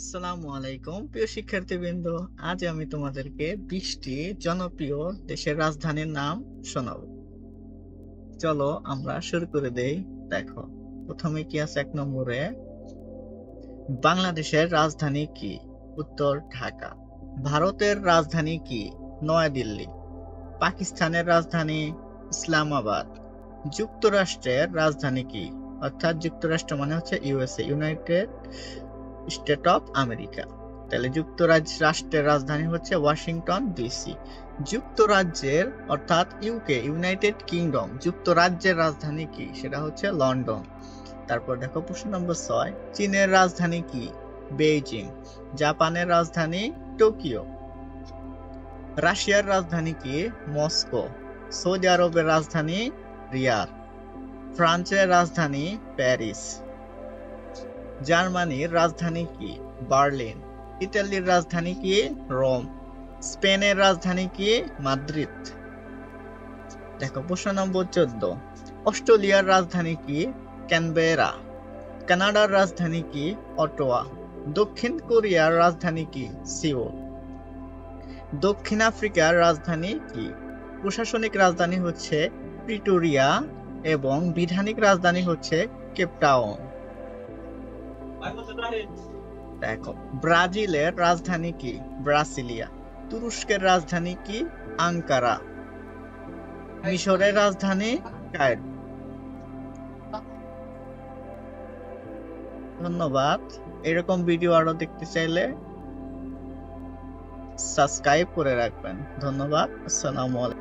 আসসালামু আলাইকুম, প্রিয় শিক্ষার্থীবৃন্দ। আজ আমি তোমাদেরকে বিশটি জনপ্রিয় দেশের রাজধানীর নাম শোনাবো। চলো আমরা শুরু করে দেই। দেখো, প্রথমে কি আছে এক নম্বরে? বাংলাদেশের রাজধানী কি? উত্তর, ঢাকা। ভারতের রাজধানী কি? নয়াদিল্লি। পাকিস্তানের রাজধানী ইসলামাবাদ। যুক্তরাষ্ট্রের রাজধানী কি? অর্থাৎ যুক্তরাষ্ট্র মানে হচ্ছে USA, united state of America. তাহলে যুক্তরাজ্য রাষ্ট্রের রাজধানী হচ্ছে ওয়াশিংটন ডিসি। যুক্তরাজ্যের, অর্থাৎ ইউকে ইউনাইটেড কিংডম যুক্তরাজ্যের রাজধানী কি? সেটা হচ্ছে লন্ডন। তারপর দেখো প্রশ্ন নম্বর ছয়, চীনের রাজধানী কি? বেইজিং। জাপানের রাজধানী টোকিও। রাশিয়ার রাজধানী কি? মস্কো। সৌদি আরবের রাজধানী রিয়াদ। ফ্রান্সের রাজধানী প্যারিস। জার্মানির রাজধানী কি? বার্লিন। ইতালির রাজধানী কি? রোম। স্পেনের রাজধানী কি? মাদ্রিদ। দেখো, প্রশ্ন নম্বর চোদ্দ। অস্ট্রেলিয়ার রাজধানী কি? ক্যানবেরা। কানাডার রাজধানী কি? অটোয়া। দক্ষিণ কোরিয়ার রাজধানী কি? সিওল দক্ষিণ আফ্রিকার রাজধানী কি? প্রশাসনিক রাজধানী হচ্ছে প্রিটোরিয়া এবং বিধানিক রাজধানী হচ্ছে কেপটাউন। দেখো, ব্রাজিলের রাজধানী কি? ব্রাসিলিয়া। তুরস্কের রাজধানী কি? আঙ্কারা। মিশরের রাজধানী কায়রো। ধন্যবাদ। এরকম ভিডিও আরও দেখতে চাইলে সাবস্ক্রাইব করে রাখবেন। ধন্যবাদ। আসসালামু আলাইকুম।